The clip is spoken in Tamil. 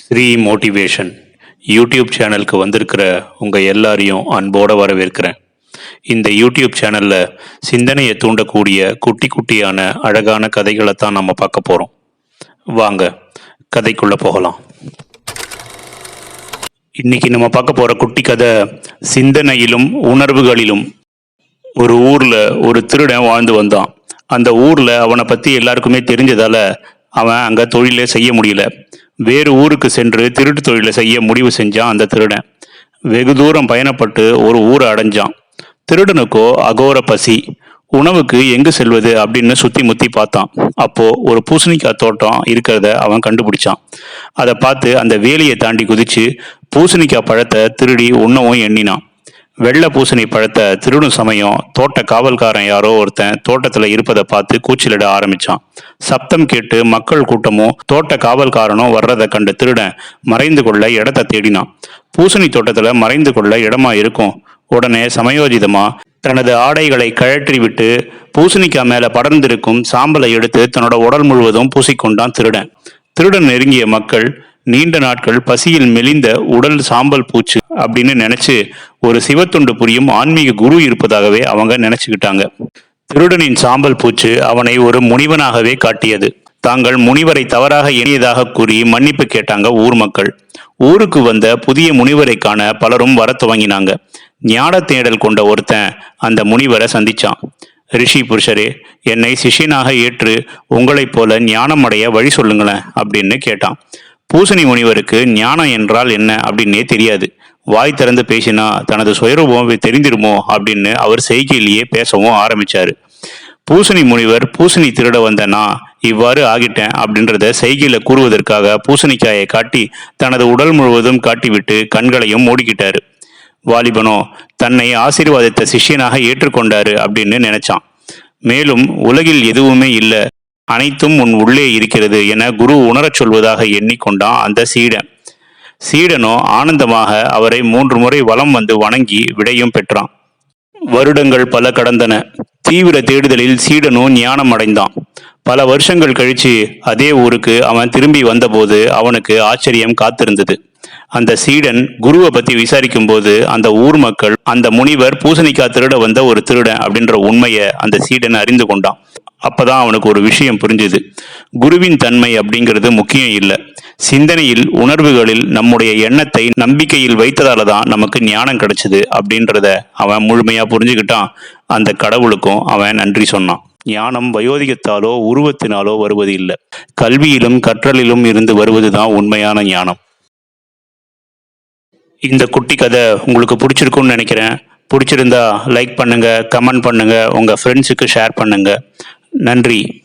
ஸ்ரீ மோட்டிவேஷன் யூடியூப் சேனலுக்கு வந்திருக்கிற உங்கள் எல்லாரையும் அன்போடு வரவேற்கிறேன். இந்த யூடியூப் சேனலில் சிந்தனையை தூண்டக்கூடிய குட்டி குட்டியான அழகான கதைகளை தான் நம்ம பார்க்க போகிறோம் வாங்க கதைக்குள்ளே போகலாம். இன்னைக்கு நம்ம பார்க்க போகிற குட்டி கதை சிந்தனையிலும் உணர்வுகளிலும். ஒரு ஊரில் ஒரு திருடன் வாழ்ந்து வந்தான். அந்த ஊரில் அவனை பற்றி எல்லாருக்குமே தெரிஞ்சதால அவன் அங்கே தொழிலே செய்ய முடியல. வேறு ஊருக்கு சென்று திருட்டு தொழிலை செய்ய முடிவு செஞ்சான் அந்த திருடன். வெகு தூரம் பயணப்பட்டு ஒரு ஊரை அடைஞ்சான். திருடனுக்கோ அகோர பசி உணவுக்கு எங்கு செல்வது அப்படின்னு சுத்தி முத்தி பார்த்தான். அப்போ ஒரு பூசணிக்காய் தோட்டம் இருக்கிறத அவன் கண்டுபிடிச்சான். அதை பார்த்து அந்த வேலியை தாண்டி குதிச்சு பூசணிக்காய் பழத்தை திருடி உண்ணவும் எண்ணினான். வெள்ளை பூசணி பழத்தை திருடும் சமயம் தோட்ட காவல்காரன் யாரோ ஒருத்தன் தோட்டத்துல இருப்பதை பார்த்து கூச்சலிட ஆரம்பிச்சான். சப்தம் கேட்டு மக்கள் கூட்டமும் தோட்ட காவல்காரனும் வர்றதை கண்டு திருடன் மறைந்து கொள்ள இடத்தை தேடினான். பூசணி தோட்டத்துல மறைந்து கொள்ள இடமா இருக்கும். உடனே சமயோஜிதமா தனது ஆடைகளை கழற்றி விட்டு பூசணிக்காய் மேல படர்ந்திருக்கும் சாம்பலை எடுத்து தன்னோட உடல் முழுவதும் பூசிக்கொண்டான் திருடன். திருடன் நெருங்கிய மக்கள் நீண்ட நாட்கள் பசியில் மெலிந்த உடல் சாம்பல் பூச்சு அப்படின்னு நினைச்சு ஒரு சிவத்துண்டு புரியும் ஆன்மீக குரு இருப்பதாகவே அவங்க நினைச்சுக்கிட்டாங்க. திருடனின் சாம்பல் பூச்சு அவனை ஒரு முனிவனாகவே காட்டியது. தாங்கள் முனிவரை தவறாக எண்ணியதாக கூறி மன்னிப்பு கேட்டாங்க ஊர் மக்கள். ஊருக்கு வந்த புதிய முனிவரை காண பலரும் வர துவங்கினாங்க. ஞான தேடல் கொண்ட ஒருத்தன் அந்த முனிவரை சந்திச்சான். ரிஷி புருஷரே என்னை சிஷ்யனாக ஏற்று உங்களைப் போல ஞானம் அடைய வழி சொல்லுங்களேன் அப்படின்னு கேட்டான். பூசணி முனிவருக்கு ஞானம் என்றால் என்ன அப்படின்னே தெரியாது. வாய் திறந்து பேசினா தனது சுயரூபம் தெரிந்திருமோ அப்படின்னு அவர் செய்கையிலேயே பேசவும் ஆரம்பிச்சாரு. பூசணி முனிவர் பூசணி திருட வந்த நான் இவ்வாறு ஆகிட்டேன் அப்படின்றத செய்கையில கூறுவதற்காக பூசணிக்காயை காட்டி தனது உடல் முழுவதும் காட்டிவிட்டு கண்களையும் மூடிக்கிட்டாரு. வாலிபனோ தன்னை ஆசீர்வாதித்த சிஷ்யனாக ஏற்றுக்கொண்டாரு அப்படின்னு நினைச்சான். மேலும் உலகில் எதுவுமே இல்லை அனைத்தும் உன் உள்ளே இருக்கிறது என குரு உணரச் சொல்வதாக எண்ணிக்கொண்டான் அந்த சீடன். சீடனோ ஆனந்தமாக அவரை மூன்று முறை வலம் வந்து வணங்கி விடையும் பெற்றான். வருடங்கள் பல கடந்தன. தீவிர தேடுதலில் சீடனும் ஞானம் அடைந்தான். பல வருஷங்கள் கழிச்சு அதே ஊருக்கு அவன் திரும்பி வந்தபோது அவனுக்கு ஆச்சரியம் காத்திருந்தது. அந்த சீடன் குருவை பத்தி விசாரிக்கும் போது அந்த ஊர் மக்கள் அந்த முனிவர் பூசணிக்காய் திருட வந்த ஒரு திருடன் அப்படின்ற உண்மையை அந்த சீடன் அறிந்து கொண்டான். அப்பதான் அவனுக்கு ஒரு விஷயம் புரிஞ்சுது. குருவின் தன்மை அப்படிங்கிறது முக்கியம் இல்லை. சிந்தனையில் உணர்வுகளில் நம்முடைய எண்ணத்தை நம்பிக்கையில் வைத்ததால தான் நமக்கு ஞானம் கிடைச்சது அப்படின்றத அவன் முழுமையாக புரிஞ்சுக்கிட்டான். அந்த கடவுளுக்கும் அவன் நன்றி சொன்னான். ஞானம் வயோதிகத்தாலோ உருவத்தினாலோ வருவது இல்லை. கல்வியிலும் கற்றலிலும் இருந்து வருவது தான் உண்மையான ஞானம். இந்த குட்டி கதை உங்களுக்கு பிடிச்சிருக்கும்னு நினைக்கிறேன். பிடிச்சிருந்தா லைக் பண்ணுங்க கமெண்ட் பண்ணுங்க உங்கள் ஃப்ரெண்ட்ஸுக்கு ஷேர் பண்ணுங்க. நன்றி.